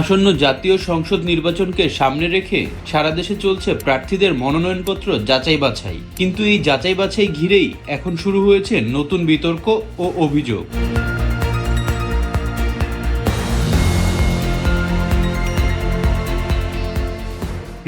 আসন্ন জাতীয় সংসদ নির্বাচনকে সামনে রেখে সারা দেশে চলছে প্রার্থীদের মনোনয়নপত্র যাচাই বাছাই। কিন্তু এই যাচাই বাছাই ঘিরেই এখন শুরু হয়েছে নতুন বিতর্ক ও অভিযোগ।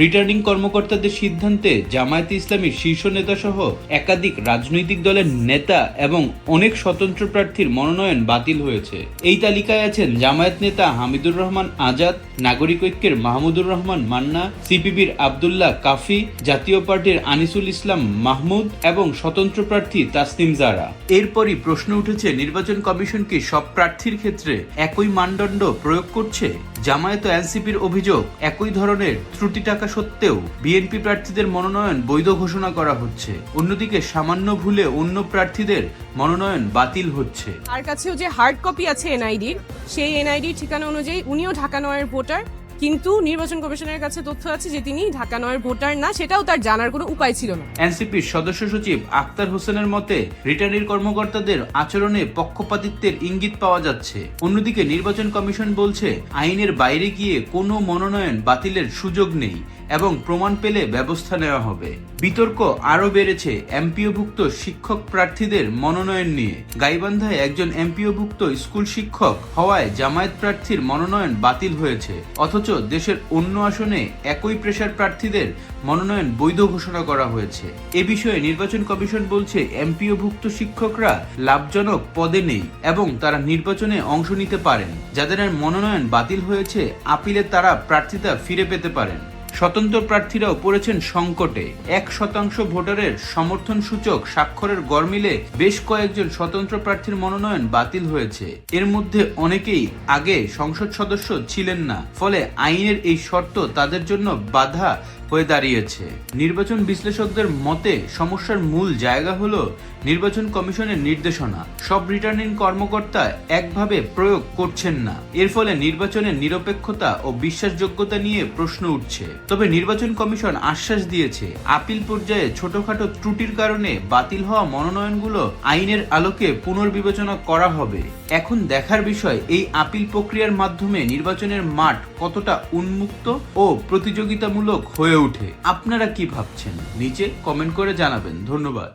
রিটার্নিং কর্মকর্তাদের সিদ্ধান্তে জামায়াতে ইসলামীর শীর্ষ নেতা সহ একাধিক রাজনৈতিক দলের নেতা এবং অনেক স্বতন্ত্র প্রার্থীর মনোনয়ন বাতিল হয়েছে। এই তালিকায় আছেন জামায়াত নেতা হামিদুর রহমান আজাদ, নাগরিক ঐক্যের মাহমুদুর রহমান মান্না, সিপিবির আবদুল্লাহ কাফি, জাতীয় পার্টির আনিসুল ইসলাম মাহমুদ এবং স্বতন্ত্র প্রার্থী তাসনিম জারা। এরপরই প্রশ্ন উঠেছে, নির্বাচন কমিশন কি সব প্রার্থীর ক্ষেত্রে একই মানদণ্ড প্রয়োগ করছে? জামায়াত এনসিপির অভিযোগ, একই ধরনের ত্রুটি টাকা সত্ত্বেও বিএনপি প্রার্থীদের মনোনয়ন বৈধ ঘোষণা করা হচ্ছে। অন্যদিকে সামান্য ভুলে অন্য প্রার্থীদের মনোনয়ন বাতিল হচ্ছে। তার কাছেও যে হার্ড কপি আছে এনআইডির, সেই এনআইডির ঠিকানা অনুযায়ী উনিও ঢাকা নয়ের ভোটার। কিন্তু নির্বাচন কমিশনের কাছে তথ্য আছে যে তিনি ঢাকা নয়ের ভোটার না, সেটাও তার জানার কোনো উপায় ছিল না। এনসিপির সদস্য সচিব আক্তার হোসেনের মতে রিটার্নিং কর্মকর্তাদের আচরণে পক্ষপাতিত্বের ইঙ্গিত পাওয়া যাচ্ছে। অন্যদিকে নির্বাচন কমিশন বলছে, আইনের বাইরে গিয়ে কোনো মনোনয়ন বাতিলের সুযোগ নেই। এবং প্রমাণ পেলে ব্যবস্থা নেওয়া হবে। বিতর্ক আরও বেড়েছে এমপিওভুক্ত শিক্ষক প্রার্থীদের মনোনয়ন নিয়ে। গাইবান্ধায় একজন এমপিওভুক্ত স্কুল শিক্ষক হওয়ায় জামায়াত প্রার্থীর মনোনয়ন বাতিল হয়েছে। অথচ দেশের অন্য আসনে একই পেশার প্রার্থীদের মনোনয়ন বৈধ ঘোষণা করা হয়েছে। এ বিষয়ে নির্বাচন কমিশন বলছে এমপিওভুক্ত শিক্ষকরা লাভজনক পদে নেই এবং তারা নির্বাচনে অংশ নিতে পারেন। যাদের মনোনয়ন বাতিল হয়েছে আপিলে তারা প্রার্থিতা ফিরে পেতে পারেন। স্বতন্ত্র প্রার্থীরাও পড়েছেন সংকটে। এক শতাংশ ভোটারের সমর্থন সূচক স্বাক্ষরের গরমিলে বেশ কয়েকজন স্বতন্ত্র প্রার্থীর মনোনয়ন বাতিল হয়েছে। এর মধ্যে অনেকেই আগে সংসদ সদস্য ছিলেন না, ফলে আইনের এই শর্ত তাদের জন্য বাধা হয়ে দাঁড়িয়েছে। নির্বাচন বিশ্লেষকদের মতে, সমস্যার মূল জায়গা হলো নির্বাচন কমিশনের নির্দেশনা। সব রিটার্নিং কর্মকর্তা একভাবে প্রয়োগ করছেন না। এর ফলে নির্বাচনের নিরপেক্ষতা ও বিশ্বাসযোগ্যতা নিয়ে প্রশ্ন উঠছে। তবে নির্বাচন কমিশন আশ্বাস দিয়েছে, আপিল পর্যায়ে ছোটখাটো ত্রুটির কারণে বাতিল হওয়া মনোনয়নগুলো আইনের আলোকে পুনর্বিবেচনা করা হবে। এখন দেখার বিষয়, এই আপিল প্রক্রিয়ার মাধ্যমে নির্বাচনের মাঠ কতটা উন্মুক্ত ও প্রতিযোগিতামূলক হয়ে ওঠে আপনারা কি ভাবছেন? নিচে কমেন্ট করে জানাবেন। ধন্যবাদ।